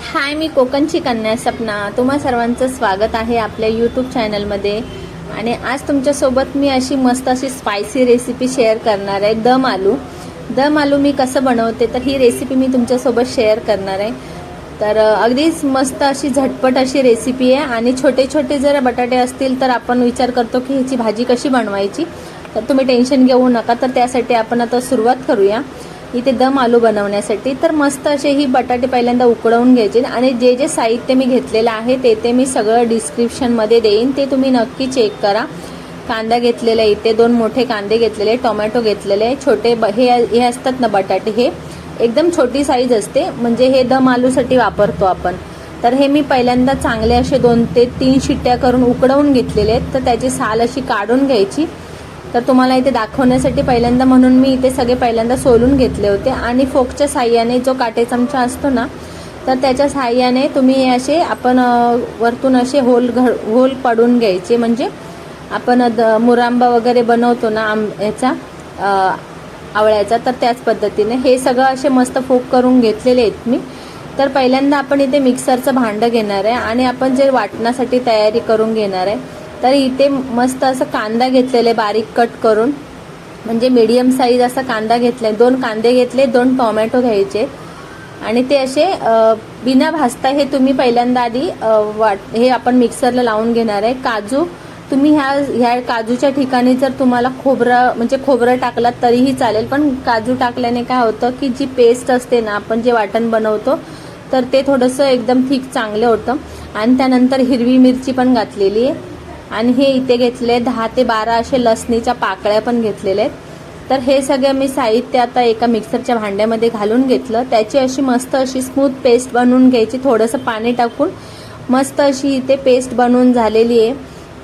हाय मी कोकणची कन्या सपना. तुम्हा सर्वांचं स्वागत आहे आपल्या यूट्यूब चॅनलमध्ये आणि आज तुमच्यासोबत मी अशी मस्त अशी स्पायसी रेसिपी शेअर करणार आहे. दम आलू. दम आलू मी कसं बनवते तर ही रेसिपी मी तुमच्यासोबत शेअर करणार आहे. तर अगदीच मस्त अशी झटपट अशी रेसिपी आहे. आणि छोटे छोटे जर बटाटे असतील तर आपण विचार करतो की ह्याची भाजी कशी बनवायची. तर तुम्ही टेन्शन घेऊ नका. तर त्यासाठी आपण आता सुरुवात करूया. इथे दम आलू बनवण्यासाठी. तर मस्त असे ही बटाटे पहिल्यांदा उकडवून घ्यायचे आणि जे जे साहित्य मी घेतलेलं आहे ते ते मी सगळं डिस्क्रिप्शनमध्ये देईन. ते तुम्ही नक्की चेक करा. कांदा घेतलेला आहे इथे दोन मोठे कांदे घेतलेले टोमॅटो घेतलेले छोटे ब हे हे असतात ना बटाटे हे एकदम छोटी साईज असते. म्हणजे हे दम आलूसाठी वापरतो आपण. तर हे मी पहिल्यांदा चांगले असे दोन ते तीन शिट्ट्या करून उकडवून घेतलेले आहेत. तर त्याची साल अशी काढून घ्यायची. तर तुम्हाला इथे दाखवण्यासाठी पहिल्यांदा म्हणून मी इथे सगळे पहिल्यांदा सोलून घेतले होते. आणि फोकच्या साह्याने जो काटे चमचा असतो ना तर त्याच्या साह्याने तुम्ही असे आपण वरतून असे होल घ होल पडून घ्यायचे. म्हणजे आपण द मुरांबा वगैरे बनवतो ना आम ह्याचा आवळ्याचा तर त्याच पद्धतीने. हे सगळं असे मस्त फोक करून घेतलेले आहेत मी. तर पहिल्यांदा आपण इथे मिक्सरचं भांडं घेणार आहे आणि आपण जे वाटण्यासाठी तयारी करून घेणार आहे तर इथे मस्त असं कांदा घेतलेले बारीक कट करून. म्हणजे मीडियम साईज असा कांदा घेतलाय दोन कांदे घेतले दोन टोमॅटो घ्यायचे. आणि ते असे बिना भाजता हे तुम्ही पहिल्यांदा आधी वाट हे आपण मिक्सरला लावून घेणार आहे. काजू तुम्ही ह्या ह्या काजूच्या ठिकाणी जर तुम्हाला खोबरं म्हणजे खोबरं टाकलात तरीही चालेल. पण काजू टाकल्याने काय होतं की जी पेस्ट असते ना आपण जे वाटण बनवतो तर ते थोडंसं एकदम ठीक चांगलं होतं. आणि त्यानंतर हिरवी मिरची पण घातलेली आहे. आणि हे इथे घेतले दहा ते बारा असे लसणीच्या पाकळ्या पण घेतलेल्या आहेत. तर हे सगळं मी साहित्य आता एका मिक्सरच्या भांड्यामध्ये घालून घेतलं. त्याची अशी मस्त अशी स्मूथ पेस्ट बनवून घ्यायची थोडंसं पाणी टाकून. मस्त अशी इथे पेस्ट बनवून झालेली आहे.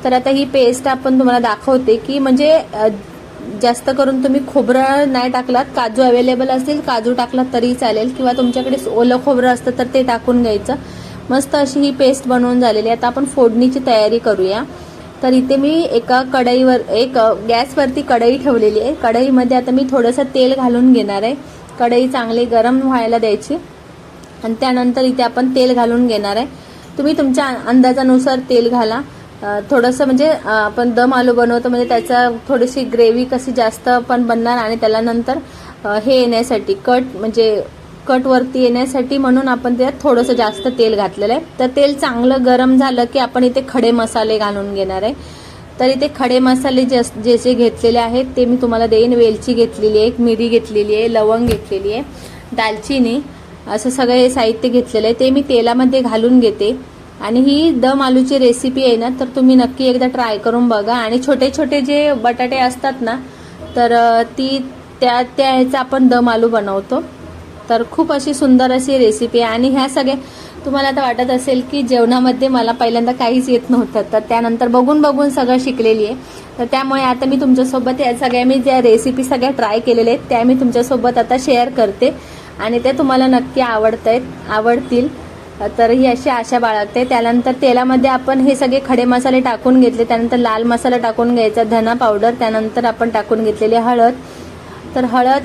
तर आता ही पेस्ट आपण तुम्हाला दाखवते की म्हणजे जास्त करून तुम्ही खोबरं नाही टाकलात काजू अवेलेबल असतील काजू टाकलात तरी चालेल. किंवा तुमच्याकडे ओलं खोबरं असतं तर ते टाकून घ्यायचं. मस्त अशी ही पेस्ट बनवून झालेली आहे. आता आपण फोडणीची तयारी करूया. तर इथे मी एका कढईवर एक गॅसवरती कढई ठेवलेली आहे. कढईमध्ये आता मी थोडंसं तेल घालून घेणार आहे. कढई चांगली गरम व्हायला द्यायची. आणि त्यानंतर इथे आपण तेल घालून घेणार आहे. तुम्ही तुमच्या अंदाजानुसार तेल घाला. थोडंसं म्हणजे आपण दम आलू बनवतो म्हणजे त्याचा थोडीशी ग्रेव्ही कशी जास्त पण बनणार आणि त्याला नंतर हे येण्यासाठी कट म्हणजे कटवरती येण्यासाठी म्हणून आपण त्यात थोडंसं जास्त तेल घातलेलं आहे. तर तेल चांगलं गरम झालं की आपण इथे खडे मसाले घालून घेणार आहे. तर इथे खडे मसाले जे अस- जे जे घेतलेले आहेत ते मी तुम्हाला देईन. वेलची घेतलेली आहे एक मिरी घेतलेली आहे लवंग घेतलेली आहे दालचिनी असं सगळं हे साहित्य घेतलेलं आहे. ते मी तेलामध्ये घालून घेते. आणि ही दम आलूची रेसिपी आहे ना तर तुम्ही नक्की एकदा ट्राय करून बघा. आणि छोटे छोटे जे बटाटे असतात ना तर ती त्या त्या ह्याचा आपण दम आलू बनवतो. तर खूप अशी सुंदर अशी रेसिपी आहे. आणि ह्या सगळ्या तुम्हाला आता वाटत असेल की जेवणामध्ये मला पहिल्यांदा काहीच येत नव्हतं. तर त्यानंतर बघून बघून सगळं शिकलेली आहे. तर त्यामुळे आता मी तुमच्यासोबत या सगळ्या मी ज्या रेसिपी सगळ्या ट्राय केलेल्या आहेत त्या मी तुमच्यासोबत आता शेअर करते. आणि त्या तुम्हाला नक्की आवडत आहेत आवडतील. तर ही अशी आशा बाळगते. त्यानंतर तेलामध्ये आपण हे सगळे खडे मसाले टाकून घेतले. त्यानंतर लाल मसाला टाकून घ्यायचा धना पावडर त्यानंतर आपण टाकून घेतलेली हळद. तर हळद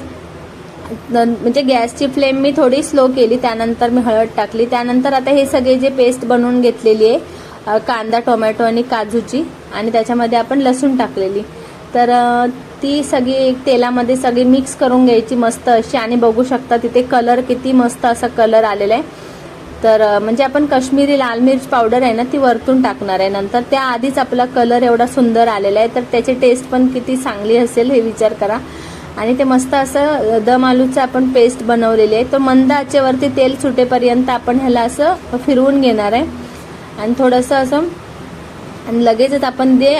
म्हणजे गॅसची फ्लेम मी थोडी स्लो केली त्यानंतर मी हळद टाकली. त्यानंतर आता हे सगळे जे पेस्ट बनवून घेतलेली आहे कांदा टोमॅटो आणि काजूची आणि त्याच्यामध्ये आपण लसूण टाकलेली. तर ती सगळी तेलामध्ये सगळी मिक्स करून घ्यायची मस्त अशी आणि बघू शकता तिथे कलर किती मस्त असा कलर आलेला आहे. तर म्हणजे आपण काश्मीरी लाल मिर्च पावडर आहे ना ती वरतून टाकणार आहे नंतर. त्या आधीच आपला कलर एवढा सुंदर आलेला आहे तर त्याची टेस्ट पण किती चांगली असेल हे विचार करा. आणि ते मस्त असं दम आलूचं आपण पेस्ट बनवलेली आहे. तर मंद आचेवरती तेल सुटेपर्यंत आपण ह्याला असं फिरवून घेणार आहे. आणि थोडंसं असं आणि लगेचच आपण ते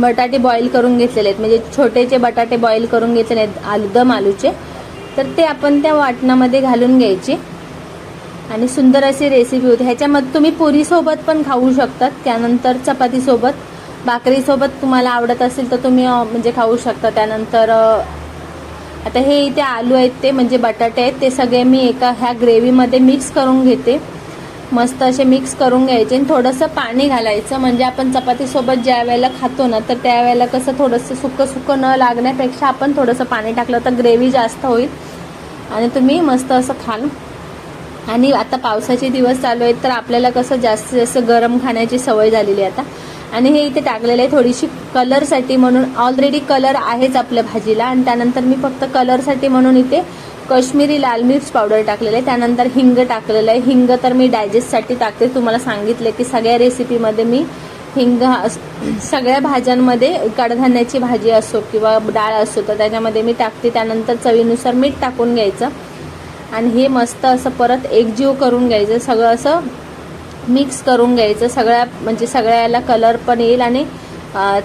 बटाटे बॉईल करून घेतलेले आहेत. म्हणजे छोटे जे बटाटे बॉईल करून घेतलेले आहेत आलू दम आलूचे. तर ते आपण त्या वाटणामध्ये घालून घ्यायचे. आणि सुंदर अशी रेसिपी होती. ह्याच्यामध्ये तुम्ही पुरीसोबत पण खाऊ शकतात. त्यानंतर चपातीसोबत भाकरीसोबत तुम्हाला आवडत असेल तर तुम्ही म्हणजे खाऊ शकता. त्यानंतर आता हे इथे आलू आहेत ते म्हणजे बटाटे आहेत ते सगळे मी एका ह्या ग्रेव्हीमध्ये मिक्स करून घेते. मस्त असे मिक्स करून घ्यायचे आणि थोडंसं पाणी घालायचं म्हणजे आपण चपातीसोबत ज्या वेळेला खातो ना तर त्यावेळेला कसं थोडंसं सुकं सुकं न लागण्यापेक्षा आपण थोडंसं पाणी टाकलं तर ग्रेव्ही जास्त होईल. आणि तुम्ही मस्त असं खाल. आणि आता पावसाचे दिवस चालू आहेत तर आपल्याला कसं जास्तीत जास्त गरम खाण्याची सवय झालेली आहे आता. आणि हे इथे टाकलेलं आहे थोडीशी कलरसाठी म्हणून. ऑलरेडी कलर आहेच आपल्या भाजीला. आणि त्यानंतर मी फक्त कलरसाठी म्हणून इथे कश्मीरी लाल मिर्च पावडर टाकलेलं आहे. त्यानंतर हिंग टाकलेलं आहे. हिंग तर मी डायजेस्टसाठी टाकते. तुम्हाला सांगितले की सगळ्या रेसिपीमध्ये मी हिंग हा सगळ्या भाज्यांमध्ये कडधान्याची भाजी असो किंवा डाळ असो तर त्याच्यामध्ये मी टाकते. त्यानंतर चवीनुसार मीठ टाकून घ्यायचं. आणि हे मस्त असं परत एकजीव करून घ्यायचं. सगळं असं मिक्स करून घ्यायचं. सगळ्या म्हणजे सगळ्याला कलर पण येईल आणि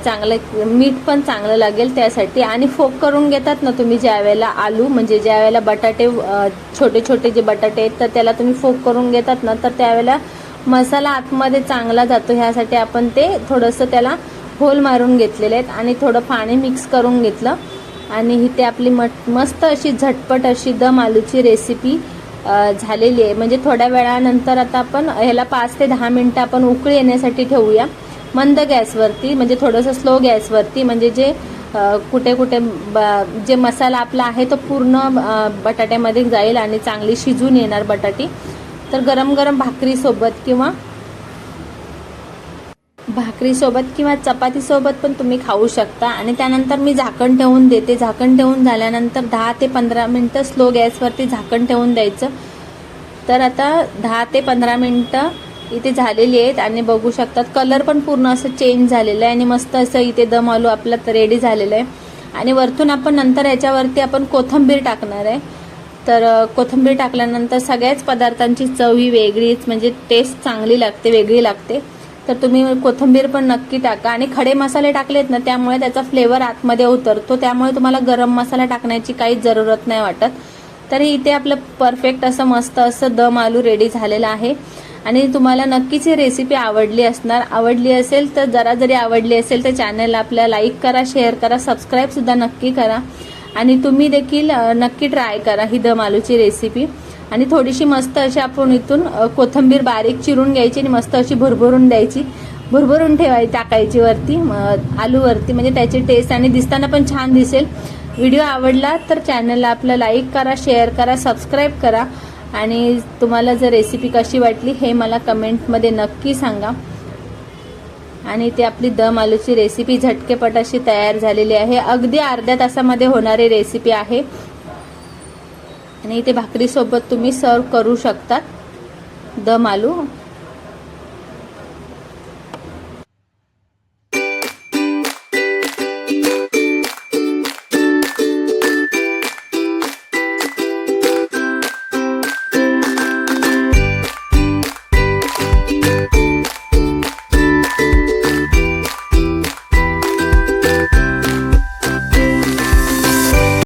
चांगलं मीठ पण चांगलं लागेल त्यासाठी. आणि फोक करून घेतात ना तुम्ही ज्या वेळेला आलू म्हणजे ज्या वेळेला बटाटे छोटे छोटे जे बटाटे आहेत तर त्याला तुम्ही फोक करून घेतात ना तर त्यावेळेला मसाला आतमध्ये चांगला जातो. ह्यासाठी आपण ते थोडंसं त्याला होल मारून घेतलेले आहेत आणि थोडं पाणी मिक्स करून घेतलं. आणि इथे आपली मट मस्त अशी झटपट अशी दम आलूची रेसिपी झालेली आहे. म्हणजे थोड्या वेळानंतर आता आपण ह्याला पाच ते दहा मिनटं आपण उकळी येण्यासाठी ठेवूया. मंद गॅसवरती म्हणजे थोडंसं स्लो गॅसवरती म्हणजे जे कुठे कुठे ब- जे मसाला आपला आहे तो पूर्ण बटाट्यामध्ये जाईल आणि चांगली शिजून येणार बटाटी. तर गरम गरम भाकरीसोबत किंवा भाकरीसोबत किंवा चपातीसोबत पण तुम्ही खाऊ शकता. आणि त्यानंतर मी झाकण ठेवून देते. झाकण ठेवून झाल्यानंतर दहा ते पंधरा मिनटं स्लो गॅसवरती झाकण ठेवून द्यायचं. तर आता दहा ते पंधरा मिनटं इथे झालेली आहेत आणि बघू शकतात. कलर पण पूर्ण असं चेंज झालेलं आहे आणि मस्त असं इथे दम आलू आपला रेडी झालेलं आहे. आणि वरतून आपण नंतर याच्यावरती आपण कोथंबीर टाकणार आहे. तर कोथंबीर कोथिंबीर टाकल्यानंतर सगळ्याच पदार्थांची चव ही वेगळीच म्हणजे टेस्ट चांगली लागते वेगळी लागते. तर तुम्ही कोथिंबीर पण नक्की टाका. आणि खडे मसाले टाकलेत ना त्यामुळे त्याचा फ्लेवर आतमध्ये उतरतो. त्यामुळे तुम्हाला गरम मसाला टाकण्याची काहीच जरूरत नाही वाटत. तर इथे आपलं परफेक्ट असं मस्त असं दम आलू रेडी झालेलं आहे. आणि तुम्हाला नक्कीच ही रेसिपी आवडली असणार. आवडली असेल तर जरा जरी आवडली असेल तर चॅनलला आपल्या लाईक करा शेअर करा सबस्क्राईबसुद्धा नक्की करा. आणि तुम्ही देखील नक्की ट्राय करा ही दम आलूची रेसिपी आणि थोडीशी मस्त अशी आपण इथून कोथंबीर कोथिंबीर बारीक चिरून घ्यायची आणि मस्त अशी भरभरून द्यायची. भरभरून ठेवायची टाकायची वरती आलूवरती. म्हणजे त्याची टेस्ट आणि दिसताना पण छान दिसेल. व्हिडिओ आवडला तर चॅनलला आपलं लाईक करा शेअर करा सबस्क्राईब करा. आणि तुम्हाला जर रेसिपी कशी वाटली हे मला कमेंटमध्ये नक्की सांगा. आणि ती आपली दम आलूची रेसिपी झटकेपट अशी तयार झालेली आहे. अगदी अर्ध्या तासामध्ये होणारी रेसिपी आहे. आणि इथे भाकरीसोबत तुम्ही सर्व करू शकतात. दम आलू